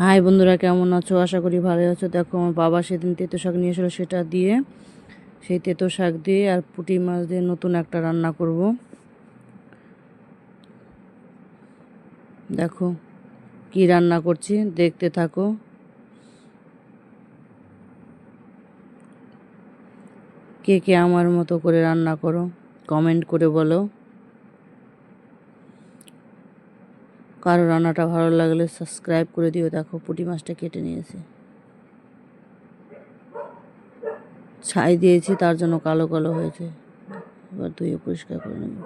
High বন্ধুরা, কেমন আছো? আশা করি ভালো আছো। দেখো, আমার বাবা সেদিন তেঁতো শাক নিয়ে এসেছিল, সেটা দিয়ে, সেই তেতো শাক দিয়ে আর পুঁটি মাছ দিয়ে নতুন একটা রান্না করব। দেখো, কি রান্না করছি? দেখতে থাকো। কে কে আমার মতো করে রান্না করো? কমেন্ট করে বলো। কারও রান্নাটা ভালো লাগলে সাবস্ক্রাইব করে দিও। দেখো, পুঁটি মাছটা কেটে নিয়েছে। ছাই দিয়েছি, তার জন্য কালো কালো হয়েছে। এবার ধুয়ে পরিষ্কার করে নেব।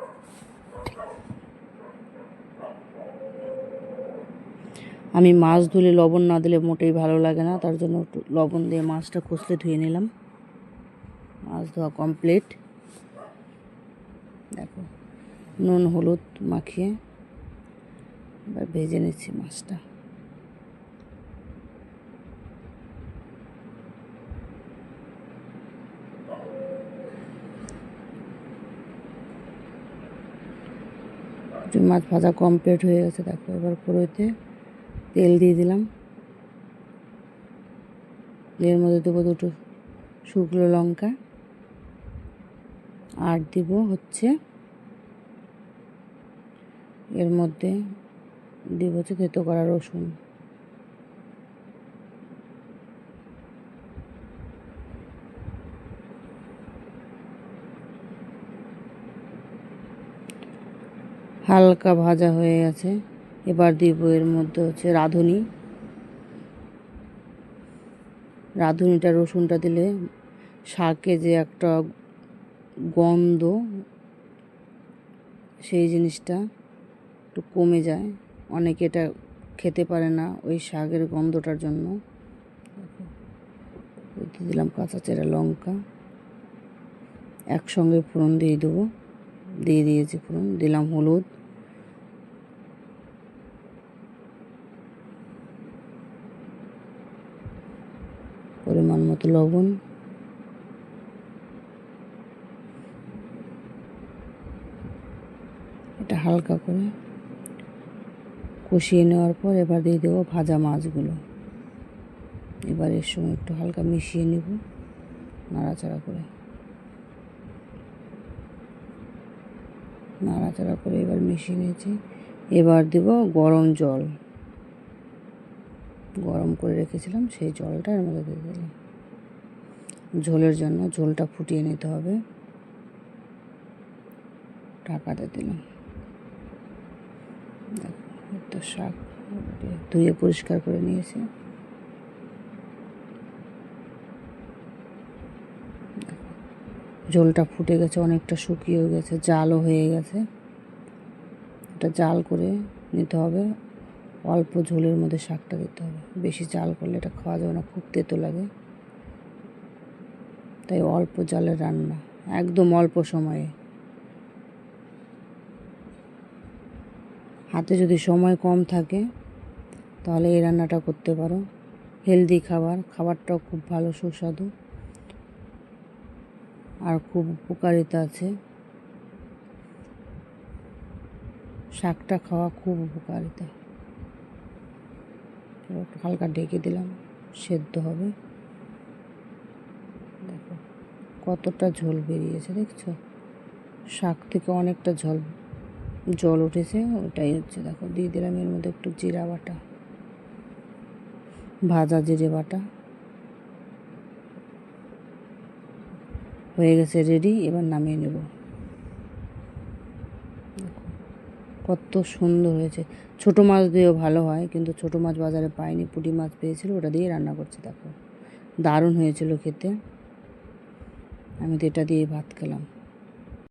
আমি মাছ ধুলে লবণ না দিলে মোটেই ভালো লাগে না। তার জন্য একটু লবণ দিয়ে মাছটা কষলে ধুয়ে নিলাম। মাছ ধোয়া কমপ্লিট দেখো, নুন, হলুদ মাখিয়ে এবার ভেজে নিচ্ছি মাছটা। মাছ ভাজা কমপ্লিট হয়ে গেছে, দেখো এবার কড়াইতে তেল দিয়ে দিলাম। এর মধ্যে দেবো দুটো শুকনো লঙ্কা। আর দিব হচ্ছে এর মধ্যে দিব হচ্ছে থেতো করা রসুন। হালকা ভাজা হয়ে গেছে। এবার দিব এর মধ্যে হচ্ছে রাঁধুনি। রাঁধুনিটা রসুনটা দিলে শাকে যে একটা গন্ধ, সেই জিনিসটা একটু কমে যায়। অনেকে এটা খেতে পারে না ওই শাকের গন্ধটার জন্য। দিলাম কাঁচা চেরা লঙ্কা। একসঙ্গে ফোড়ন দিয়ে দেবো। দিয়ে দিয়েছি ফোড়ন, দিলাম হলুদ। পরিমাণ মতো লবণ। এটা হালকা করে কষিয়ে নেওয়ার পর এবার দিয়ে দেবো ভাজা মাছগুলো। এবার এর সময় একটু হালকা মিশিয়ে নেব নাড়াচাড়া করে। নাড়াচাড়া করে এবার মিশিয়ে নিয়েছি। এবার দেব গরম জল। গরম করে রেখেছিলাম, সেই জলটা এর মধ্যে দিয়ে দিলাম। ঝোলের জন্য ঝোলটা ফুটিয়ে নিতে হবে। ঢাকাতে দিলাম। তো শাক ধুয়ে পরিষ্কার করে নিয়েছি। ঝোলটা ফুটে গেছে, অনেকটা শুকিয়েও গেছে, জালও হয়ে গেছে। এটা জাল করে নিতে হবে, অল্প ঝোলের মধ্যে শাকটা দিতে হবে। বেশি জাল করলে এটা খাওয়া যাবে না, খুব তেতো লাগে। তাই অল্প জালের রান্না, একদম অল্প সময়ে। হাতে যদি সময় কম থাকে, তাহলে এই রান্নাটা করতে পারো। হেলদি খাবার, খাবারটাও খুব ভালো, সুস্বাদু। আর খুব উপকারিতা আছে। শাকটা খাওয়া খুব উপকারিতা। হালকা ঢেকে দিলাম, সেদ্ধ হবে। দেখো, কতটা ঝোল বেরিয়েছে, দেখছ? শাক থেকে অনেকটা ঝোল জল উঠেছে, ওটাই হচ্ছে, দেখো, দিয়ে দিলাম এর মধ্যে একটু জিরা বাটা, ভাজা জিরে বাটা। হয়ে গেছে রেডি এবার নামিয়ে নেব। কত সুন্দর হয়েছে। ছোট মাছ দিয়েও ভালো হয়, কিন্তু ছোট মাছ বাজারে পাইনি, পুঁটি মাছ পেয়েছিল, ওটা দিয়ে রান্না করছে, দেখো। দারুণ হয়েছিল খেতে। আমি তো এটা দিয়ে ভাত খেলাম।